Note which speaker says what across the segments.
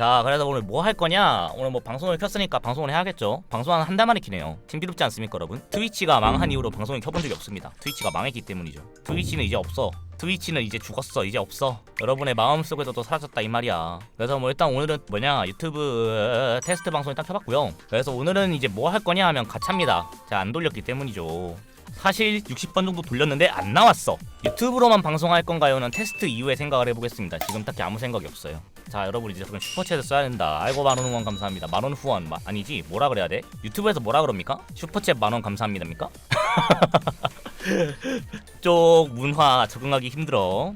Speaker 1: 자 그래서 오늘 뭐 할 거냐? 오늘 뭐 방송을 켰으니까 방송을 해야겠죠. 방송 한달 만에 키네요. 힘들지 않습니까 여러분? 트위치가 망한 이후로 방송을 켜본 적이 없습니다. 트위치가 망했기 때문이죠. 트위치는 이제 없어. 트위치는 이제 죽었어. 이제 없어. 여러분의 마음속에서 도 사라졌다 이 말이야. 그래서 뭐 일단 오늘은 뭐냐? 유튜브 테스트 방송 일단 켜봤고요. 그래서 오늘은 이제 뭐 할 거냐 하면 가차입니다. 제가 안 돌렸기 때문이죠. 사실 60번 정도 돌렸는데 안 나왔어. 유튜브로만 방송할 건가요는 테스트 이후에 생각을 해보겠습니다. 지금 딱히 아무 생각이 없어요 자 여러분 이제 그럼 슈퍼챗을 써야 된다 아이고 만원 후원 감사합니다 만원 후원 마, 아니지 뭐라 그래야 돼 유튜브에서 뭐라 그럽니까 슈퍼챗 만원 감사합니다입니까 쪽 문화 적응하기 힘들어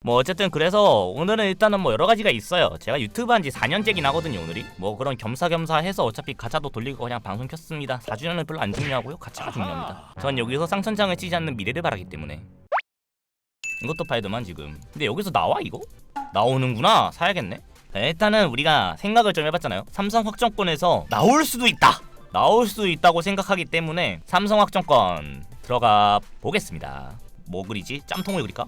Speaker 1: 뭐 어쨌든 그래서 오늘은 일단은 뭐 여러 가지가 있어요. 제가 유튜브 한 지 4년째긴 하거든요, 오늘이. 뭐 그런 겸사겸사 해서 어차피 가차도 돌리고 그냥 방송 켰습니다. 4주년은 별로 안 중요하고요. 가차가 중요합니다. 전 여기서 상천장을 치지 않는 미래를 바라기 때문에. 이것도 파이더만 지금. 근데 여기서 나와 이거? 나오는구나. 사야겠네. 네, 일단은 우리가 생각을 좀 해봤잖아요. 삼성 확정권에서 나올 수도 있다. 나올 수도 있다고 생각하기 때문에 삼성 확정권 들어가 보겠습니다. 뭐 그리지? 짬통을 그릴까?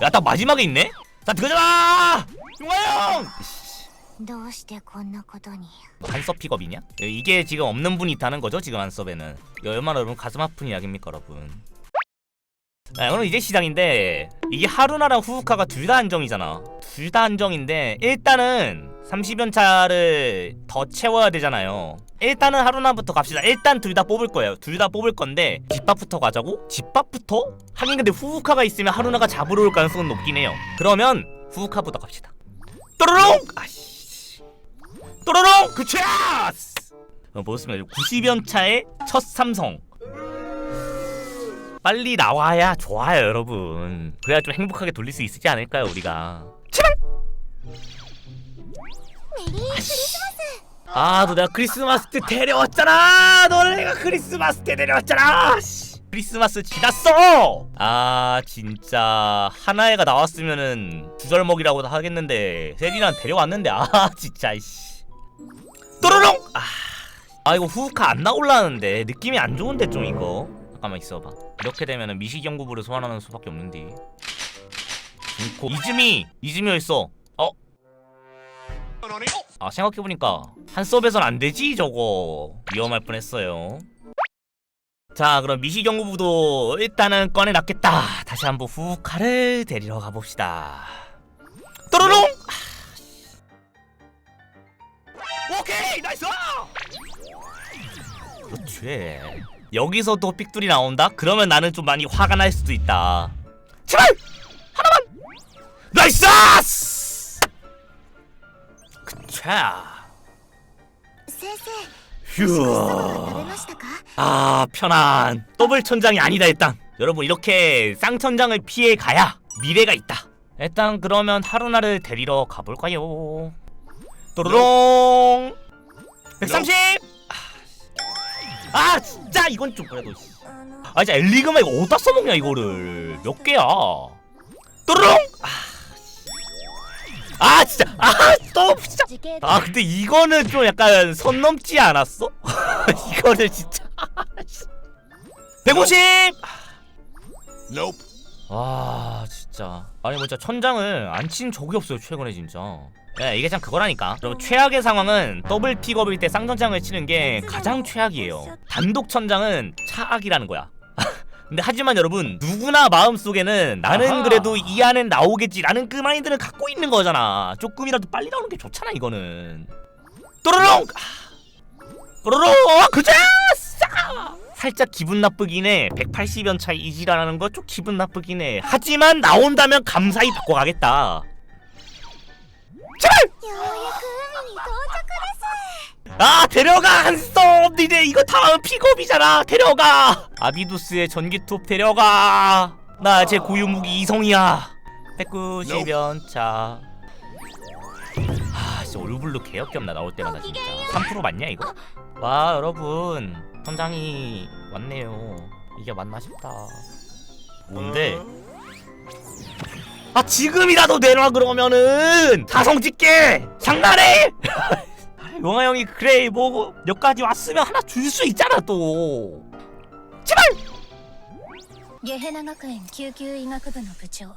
Speaker 1: 야딱 마지막에 있네? 자 들어가자! 용화형!
Speaker 2: どうしてこんなことに
Speaker 1: 한섭 픽업이냐? 이게 지금 없는 분이 있다는 거죠 지금 한섭에는 이거 얼마나 여러분 가슴 아픈 이야기입니까 여러분 자 오늘 이제 시작인데 이게 하루나랑 후우카가 둘 다 안정이잖아 둘 다 안정인데 일단은 30연차를 더 채워야 되잖아요 일단은 하루나부터 갑시다 일단 둘 다 뽑을 거예요 둘 다 뽑을 건데 집밥부터 가자고? 집밥부터? 하긴 근데 후우카가 있으면 하루나가 잡으러 올 가능성은 높긴 해요 그러면 후우카부터 갑시다 또로롱! 아씨 또로롱! 그치스! 어, 보셨습니다. 90연 차의 첫 삼성. 빨리 나와야 좋아요, 여러분. 그래야 좀 행복하게 돌릴 수 있지 않을까요, 우리가? 제발! 아, 너 내가 크리스마스 때 데려왔잖아! 너를 내가 크리스마스 때 데려왔잖아! 씨. 크리스마스 지났어! 아, 진짜. 하나애가 나왔으면은 두절먹이라고도 하겠는데, 세리난 데려왔는데, 아, 진짜, 씨. 또로롱! 아, 아 이거 후우카 안 나올라는데 느낌이 안 좋은데 좀 이거 잠깐만 있어봐 이렇게 되면은 미시경구부를 소환하는 수밖에 없는데 좋고 이즈미! 이즈미 어딨어? 어? 아 생각해보니까 한 서브에선 안 되지 저거 위험할 뻔했어요 자 그럼 미시경구부도 일단은 꺼내놨겠다 다시 한번 후우카를 데리러 가봅시다 또로롱! 예. 쟤 여기서 또 삑둘이 나온다? 그러면 나는 좀 많이 화가 날 수도 있다 제발! 하나만! 나이스! 그차 휴. 아 편안 더블 천장이 아니다 일단 여러분 이렇게 쌍천장을 피해 가야 미래가 있다 일단 그러면 하루나를 데리러 가볼까요? 또로롱! 130! 아 진짜 이건 좀 그래도 씨. 아 진짜 엘리그마 이거 어디다 써먹냐 이거를. 몇 개야? 뚜루롱 아, 아 진짜. 아또 진짜. 아 근데 이거는 좀 약간 선 넘지 않았어? 이거를 진짜. 150!
Speaker 3: 와
Speaker 1: 아, 진짜. 아니 뭐 진짜 천장을 안 친 적이 없어요 최근에 진짜. 예, 이게 참 그거라니까. 여러분 최악의 상황은 더블 픽업일 때 쌍천장을 치는 게 가장 최악이에요. 단독 천장은 차악이라는 거야. 근데 하지만 여러분 누구나 마음속에는 나는
Speaker 3: 아하.
Speaker 1: 그래도 이 안엔 나오겠지 라는 그 마인드는 갖고 있는 거잖아. 조금이라도 빨리 나오는 게 좋잖아 이거는. 또로롱 아, 또로롱 그자! 싸! 살짝 기분 나쁘긴 해. 180연 차이 이지라는 거 좀 기분 나쁘긴 해. 하지만 나온다면 감사히 바꿔가겠다 아 데려가 한썸! 니네 이거 다음 픽업이잖아. 데려가! 아비두스의 전기톱 데려가! 나 제 고유 무기 이성이야. 190연차. 아 진짜 얼굴로 개역겹나 나올 때마다 진짜. 3% 맞냐 이거? 와 여러분. 천장이 왔네요. 이게 맞나 싶다. 뭔데? 아 지금이라도 내놔 그러면은 사성 찍게 장난해? 용화 형이 그래 뭐 여기까지 왔으면 하나 줄 수 있잖아 또 제발
Speaker 2: ゲヘナ学園救急医学部の部長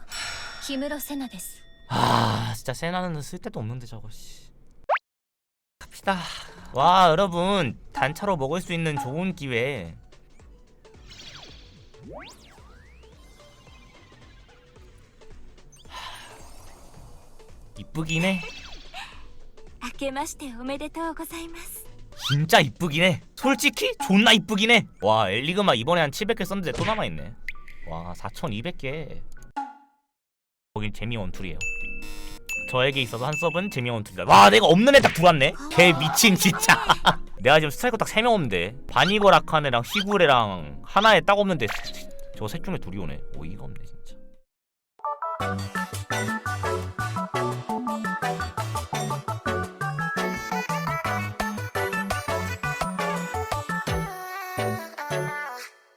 Speaker 2: 氷室セナです
Speaker 1: 아 진짜 세나는 쓸데도 없는데 저거 씨. 갑시다 와 여러분 단차로 먹을 수 있는 좋은 기회 이쁘긴 해.
Speaker 2: 明けましておめでとうございます
Speaker 1: 진짜 이쁘긴 해. 솔직히 존나 이쁘긴 해. 와 엘리그마 이번에 한 700개 썼는데 또 남아있네. 와 4,200개. 거긴 재미 원툴이에요. 저에게 있어서 한 섭은 재미 원툴이다. 와 내가 없는 애 딱 들어왔네. 개 미친 진짜. 내가 지금 스트라이커 딱 3명 없는데 바니고 라카네랑 히구레랑 하나에 딱 없는데 저셋 중에 둘이 오네. 어이가 없네 진짜.